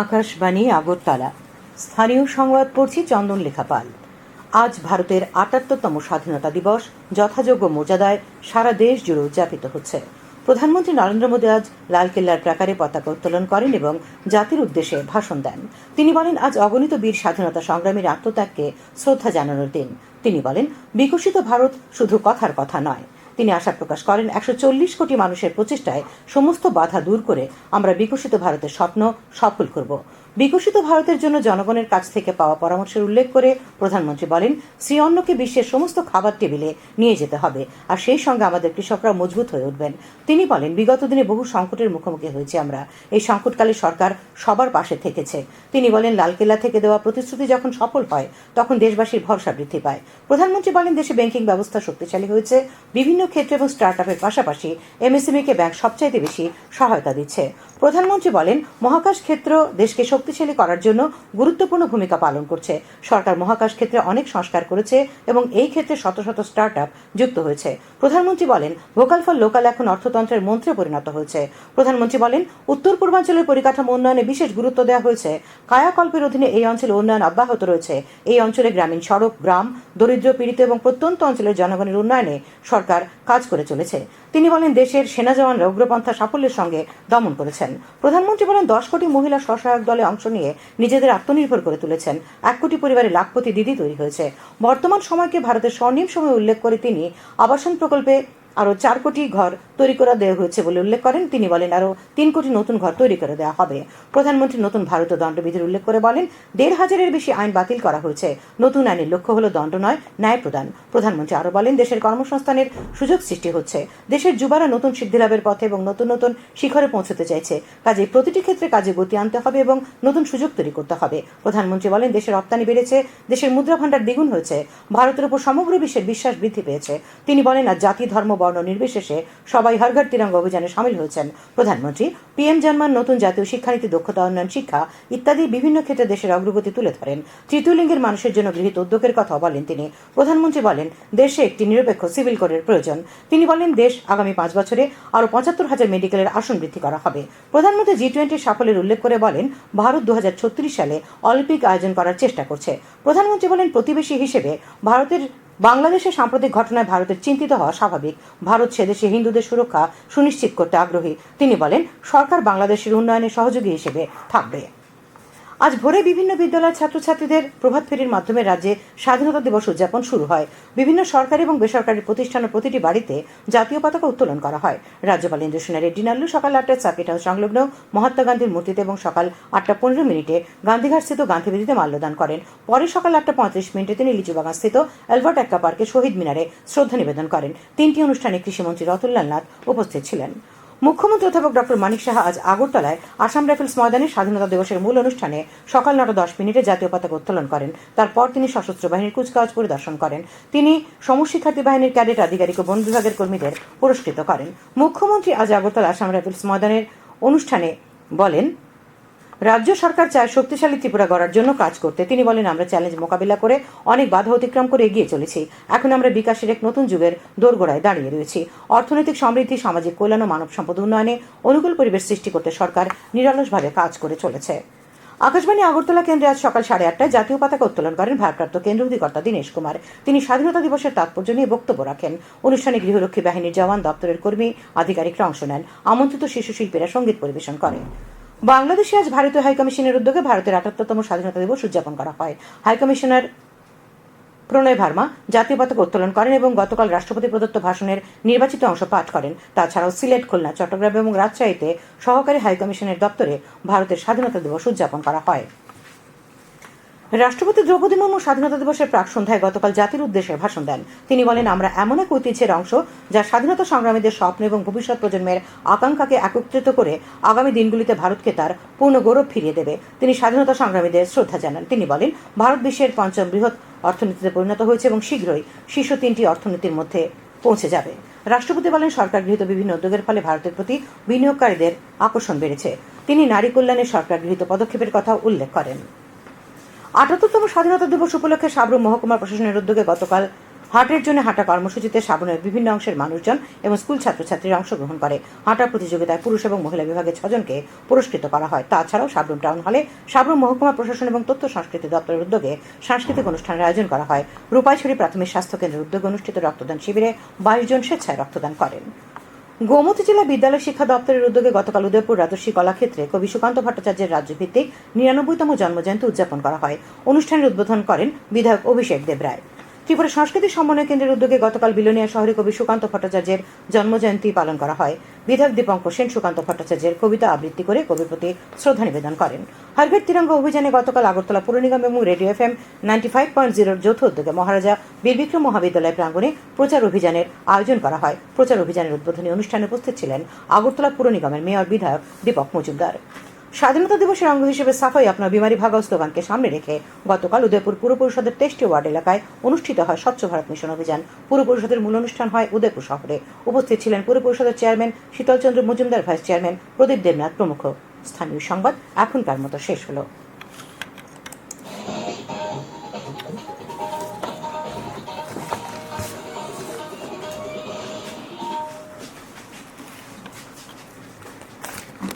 আকাশবাণী আগরতলা। স্থানীয় সংবাদ পড়ছি চন্দন লেখাপাল আজ ভারতের আটাত্তরতম স্বাধীনতা দিবস, যথাযোগ্য মর্যাদায় সারা দেশ জুড়ে উদযাপিত হচ্ছে। প্রধানমন্ত্রী নরেন্দ্র মোদী আজ লালকেল্লার প্রাকারে পতাকা উত্তোলন করেন এবং জাতির উদ্দেশ্যে ভাষণ দেন। তিনি বলেন, আজ অগণিত বীর স্বাধীনতা সংগ্রামীর আত্মত্যাগকে শ্রদ্ধা জানানোর দিন। তিনি বলেন, বিকশিত ভারত শুধু কথার কথা নয় তিনি আশা প্রকাশ করেন, একশো চল্লিশ কোটি মানুষের প্রচেষ্টায় সমস্ত বাধা দূর করে আমরা বিকশিত ভারতের স্বপ্ন সফল করব। বিকশিত ভারতের জন্য জনগণের কাছ থেকে পাওয়া পরামর্শের উল্লেখ করে প্রধানমন্ত্রী বলেন শ্রী অন্নকে বিশ্বের সমস্ত খাবার টেবিলে নিয়ে যেতে হবে, আর সেই সঙ্গে আমাদের কৃষকরা মজবুত হয়ে উঠবেন। তিনি বলেন, বিগত দিনে বহু সংকটের মুখোমুখি হয়েছে আমরা। এই সংকটকালে সরকার সবার পাশে থেকেছে। তিনি বলেন, লালকেল্লা থেকে দেওয়া প্রতিশ্রুতি যখন সফল হয়, তখন দেশবাসীর ভরসা বৃদ্ধি পায়। প্রধানমন্ত্রী বলেন, দেশে ব্যাংকিং ব্যবস্থা শক্তিশালী হয়েছে। বিভিন্ন ক্ষেত্রে এবং স্টার্ট আপের পাশাপাশি এমএসএমই কে ব্যাংক সবচাইতে বেশি সহায়তা দিচ্ছে। প্রধানমন্ত্রী বলেন, মহাকাশ ক্ষেত্র দেশকে শক্তিশালী করার জন্য গুরুত্বপূর্ণ ভূমিকা পালন করছে। সরকার মহাকাশ ক্ষেত্রে অনেক সংস্কার করেছে এবং এই ক্ষেত্রে শত শত স্টার্ট যুক্ত হয়েছে। প্রধানমন্ত্রী বলেন, ভোকাল ফর লোকাল এখন অর্থতন্ত্রের মন্ত্রে পরিণত হয়েছে। প্রধানমন্ত্রী বলেন উত্তর পূর্বাঞ্চলের পরিকাঠামো উন্নয়নে বিশেষ গুরুত্ব দেওয়া হয়েছে। কায়াকল্পের অধীনে এই অঞ্চলে উন্নয়ন অব্যাহত রয়েছে। এই অঞ্চলে গ্রামীণ সড়ক, গ্রাম, দরিদ্র পীড়িত এবং প্রত্যন্ত অঞ্চলের জনগণের উন্নয়নে সরকার কাজ করে চলেছে। তিনি বলেন, দেশের সেনা জওয়ানরা উগ্রপন্থা সাফল্যের সঙ্গে দমন করেছেন। প্রধানমন্ত্রী বলেন, দশ কোটি মহিলা স্বসহায়ক দলে অংশ নিয়ে নিজেদের আত্মনির্ভর করে তুলেছেন। এক কোটি পরিবারে লাখপতি দিদি তৈরি হয়েছে। বর্তমান সময়কে ভারতের স্বর্ণিম সময় উল্লেখ করে তিনি আবাসন প্রকল্পে আরও চার কোটি ঘর তৈরি করে দেওয়া হয়েছে বলে উল্লেখ করেন। তিনি বলেন, আরও তিন কোটি নতুন ঘর তৈরি করে দেওয়া হবে। প্রধানমন্ত্রী নতুন ভারতীয় দণ্ডবিধির উল্লেখ করে বলেন, দেড় হাজারের বেশি আইন বাতিল করা হয়েছে। নতুন আইনের লক্ষ্য হল দণ্ড নয়, ন্যায় প্রদান। প্রধানমন্ত্রী আরও বলেন, দেশের কর্মসংস্থানের সুযোগ সৃষ্টি হচ্ছে। দেশের যুবারা নতুন সিদ্ধিলাভের পথে এবং নতুন নতুন শিখরে পৌঁছতে চাইছে। কাজে প্রতিটি ক্ষেত্রে কাজে গতি আনতে হবে এবং নতুন সুযোগ তৈরি করতে হবে। প্রধানমন্ত্রী বলেন, দেশের রপ্তানি বেড়েছে, দেশের মুদ্রা ভাণ্ডার দ্বিগুণ হয়েছে। ভারতের উপর সমগ্র বিশ্বের বিশ্বাস বৃদ্ধি পেয়েছে। তিনি বলেন, আর জাতি, ধর্ম বর্ণ নির্বিশেষে সবাই হর ঘর তিরঙ্গা অভিযানে সামিল হয়েছেন। প্রধানমন্ত্রী পিএম জার্মান নতুন জাতীয় শিক্ষানীতি, দক্ষতা, উন্নয়ন, শিক্ষা ইত্যাদি বিভিন্ন ক্ষেত্রে দেশের অগ্রগতি তুলে ধরেন। তৃতীয় লিঙ্গের মানুষের জন্য গৃহীত উদ্যোগের কথা বলেন তিনি। প্রধানমন্ত্রী বলেন, দেশে একটি নিরপেক্ষ সিভিল কোডের প্রয়োজন। তিনি বলেন, দেশ আগামী পাঁচ বছরে আরও পঁচাত্তর হাজার মেডিকেলের আসন বৃদ্ধি করা হবে। প্রধানমন্ত্রী জি টোয়েন্টির সাফল্যের উল্লেখ করে বলেন, ভারত দু হাজার ছত্রিশ সালে অলিম্পিক আয়োজন করার চেষ্টা করছে। প্রধানমন্ত্রী বলেন, প্রতিবেশী হিসেবে ভারতের বাংলাদেশের সাম্প্রতিক ঘটনায় ভারতের চিন্তিত হওয়া স্বাভাবিক। ভারত সেদেশে হিন্দুদের সুরক্ষা সুনিশ্চিত করতে আগ্রহী। তিনি বলেন, সরকার বাংলাদেশের উন্নয়নে সহযোগী হিসেবে থাকবে। আজ ভোরে বিভিন্ন বিদ্যালয়ের ছাত্রছাত্রীদের প্রভাত ফেরির মাধ্যমে রাজ্যে স্বাধীনতা দিবস উদযাপন শুরু হয়। বিভিন্ন সরকারি এবং বেসরকারি প্রতিষ্ঠানের প্রতিটি বাড়িতে জাতীয় পতাকা উত্তোলন করা হয়। রাজ্যপাল ইন্দ্রসেনা রেড্ডি নাল্লু সকাল আটটায় সার্কিট হাউস সংলগ্ন মহাত্মা গান্ধীর মূর্তিতে এবং সকাল আটটা পনেরো মিনিটে গান্ধীঘাট স্থিত গান্ধীবেদিতে মাল্যদান করেন। পরে সকাল আটটা পঁয়ত্রিশ মিনিটে তিনি লিচুবাগান স্থিত অ্যালবার্ট এক্কা পার্কে শহীদ মিনারে শ্রদ্ধা নিবেদন করেন। তিনটি অনুষ্ঠানে কৃষিমন্ত্রী রতনলাল নাথ উপস্থিত ছিলেন। মুখ্যমন্ত্রী অধ্যাপক ডক্টর মানিক সাহা আজ আগরতলায় আসাম রাইফেলস ময়দানে স্বাধীনতা দিবসের মূল অনুষ্ঠানে সকাল নটা দশ মিনিটে জাতীয় পতাকা উত্তোলন করেন। তারপর তিনি সশস্ত্র বাহিনীর কুচকাওয়াজ পরিদর্শন করেন। তিনি সমশিক্ষার্থী বাহিনীর ক্যাডেট আধিকারিক ও বন বিভাগের কর্মীদের পুরস্কৃত করেন। মুখ্যমন্ত্রী আজ আগরতলা আসাম রাইফেলস ময়দানের অনুষ্ঠানে বলেন রাজ্য সরকার চায় শক্তিশালী ত্রিপুরা গড়ার জন্য কাজ করতে। তিনি বলেন, আমরা চ্যালেঞ্জ মোকাবিলা করে অনেক বাধা অতিক্রম করে এগিয়ে চলেছি। এখন আমরা বিকাশের এক নতুন যুগের দোরগোড়ায় দাঁড়িয়ে রয়েছি। অর্থনৈতিক সমৃদ্ধি, সামাজিক কল্যাণ ও মানব সম্পদ উন্নয়নে অনুকূল পরিবেশ সৃষ্টি করতে সরকার নিরলসভাবে কাজ করে চলেছে। আকাশবাণী আগরতলা কেন্দ্রে আজ সকাল সাড়ে আটটায় জাতীয় পতাকা উত্তোলন করেন ভারপ্রাপ্ত কেন্দ্র অধিকর্তা দীনেশ কুমার। তিনি স্বাধীনতা দিবসের তাৎপর্য নিয়ে বক্তব্য রাখেন। অনুষ্ঠানে গৃহরক্ষী বাহিনীর জওয়ান, দপ্তরের কর্মী, আধিকারিকরা অংশ নেন। আমন্ত্রিত শিশু শিল্পীরা সংগীত পরিবেশন করেন। বাংলাদেশে আজ ভারতীয় হাইকমিশনের উদ্যোগে ভারতের আটাত্তরতম স্বাধীনতা দিবস উদযাপন করা হয়। হাইকমিশনার প্রণয় ভার্মা জাতীয় পতাকা উত্তোলন করেন এবং গতকাল রাষ্ট্রপতি প্রদত্ত ভাষণের নির্বাচিত অংশ পাঠ করেন। তাছাড়াও সিলেট, খুলনা, চট্টগ্রাম এবং রাজশাহীতে সহকারী হাইকমিশনের দপ্তরে ভারতের স্বাধীনতা দিবস উদযাপন করা হয়। রাষ্ট্রপতি দ্রৌপদী মুর্মু স্বাধীনতা দিবসের প্রাক সন্ধ্যায় গতকাল জাতির উদ্দেশ্যে ভাষণ দেন। তিনি বলেন, আমরা এমন এক ঐতিহ্যের অংশ যা স্বাধীনতা সংগ্রামীদের স্বপ্ন এবং ভবিষ্যৎ প্রজন্মের আকাঙ্ক্ষাকে একত্রিত করে আগামী দিনগুলিতে ভারতকে তার পূর্ণ গৌরব ফিরিয়ে দেবে। তিনি স্বাধীনতা সংগ্রামীদের শ্রদ্ধা জানান। তিনি বলেন, ভারত বিশ্বের পঞ্চম বৃহৎ অর্থনীতিতে পরিণত হয়েছে এবং শীঘ্রই শীর্ষ তিনটি অর্থনীতির মধ্যে পৌঁছে যাবে। রাষ্ট্রপতি বলেন, সরকার গৃহীত বিভিন্ন উদ্যোগের ফলে ভারতের প্রতি বিনিয়োগকারীদের আকর্ষণ বেড়েছে। তিনি নারী কল্যাণে সরকার গৃহীত পদক্ষেপের কথা উল্লেখ করেন। আটাত্তরতম স্বাধীনতা দিবস উপলক্ষে সাবরুম মহকুমা প্রশাসনের উদ্যোগে গতকাল হাটের জন্য হাঁটা কর্মসূচিতে সাবনের বিভিন্ন অংশের মানুষজন এবং স্কুল ছাত্রছাত্রীরা অংশগ্রহণ করে। হাঁটা প্রতিযোগিতায় পুরুষ এবং মহিলা বিভাগে ছজনকে পুরস্কৃত করা হয়। তাছাড়াও সাবরুম টাউন হলে সাবরুম মহকুমা প্রশাসন এবং তথ্য সংস্কৃতি দপ্তরের উদ্যোগে সাংস্কৃতিক অনুষ্ঠানের আয়োজন করা হয়। রূপাইছড়ি প্রাথমিক স্বাস্থ্য কেন্দ্রের উদ্যোগে অনুষ্ঠিত রক্তদান শিবিরে বাইশ জন স্বেচ্ছায় রক্তদান করেন। গোমতী জেলা বিদ্যালয় শিক্ষা দপ্তরের উদ্যোগে গতকাল উদয়পুর রাজস্বী কলাক্ষেত্রে কবি সুকান্ত ভট্টাচার্যের রাজ্যভিত্তিক নিরানব্বইতম জন্মজয়ন্তী উদযাপন করা হয়। অনুষ্ঠানের উদ্বোধন করেন বিধায়ক অভিষেক দেবরায়। ত্রিপুরা সংস্কৃতি সমন্বয় কেন্দ্রের উদ্যোগে গতকাল বিলোনিয়া শহরে কবি সুকান্ত ভট্টাচার্যের জন্মজয়ন্তী পালন করা হয়। বিধায়ক দীপঙ্কর সেন সুকান্ত ভট্টাচার্যের কবিতা আবৃত্তি করে কবির প্রতি শ্রদ্ধা নিবেদন করেন। হারগেট তিরঙ্গা অভিযানে গতকাল আগরতলা পুর নিগম এবং radio F M ninety five point জিরোর যৌথ উদ্যোগে মহারাজা বীরবিক্রম মহাবিদ্যালয় প্রাঙ্গণে প্রচার অভিযানের আয়োজন করা হয়। প্রচার অভিযানের উদ্বোধনী অনুষ্ঠানে উপস্থিত ছিলেন আগরতলা পুর নিগমের মেয়র বিধায়ক দীপক মজুমদার। স্বাধীনতা দিবসের অঙ্গ হিসেবে সাফাই আপনার বিমারি ভাগাও স্লোগানকে সামনে রেখে গতকাল উদয়পুর পুর পরিষদের তেষ্টি ওয়ার্ড এলাকায় অনুষ্ঠিত হয় স্বচ্ছ ভারত মিশন অভিযান। পুর পরিষদের মূল অনুষ্ঠান হয় উদয়পুর শহরে। উপস্থিত ছিলেন পুর পরিষদের chairman Sitalchandra Majumdar vice chairman Pradip Debnath প্রমুখ। স্থানীয় সংবাদ এখনকার মতো শেষ হলো।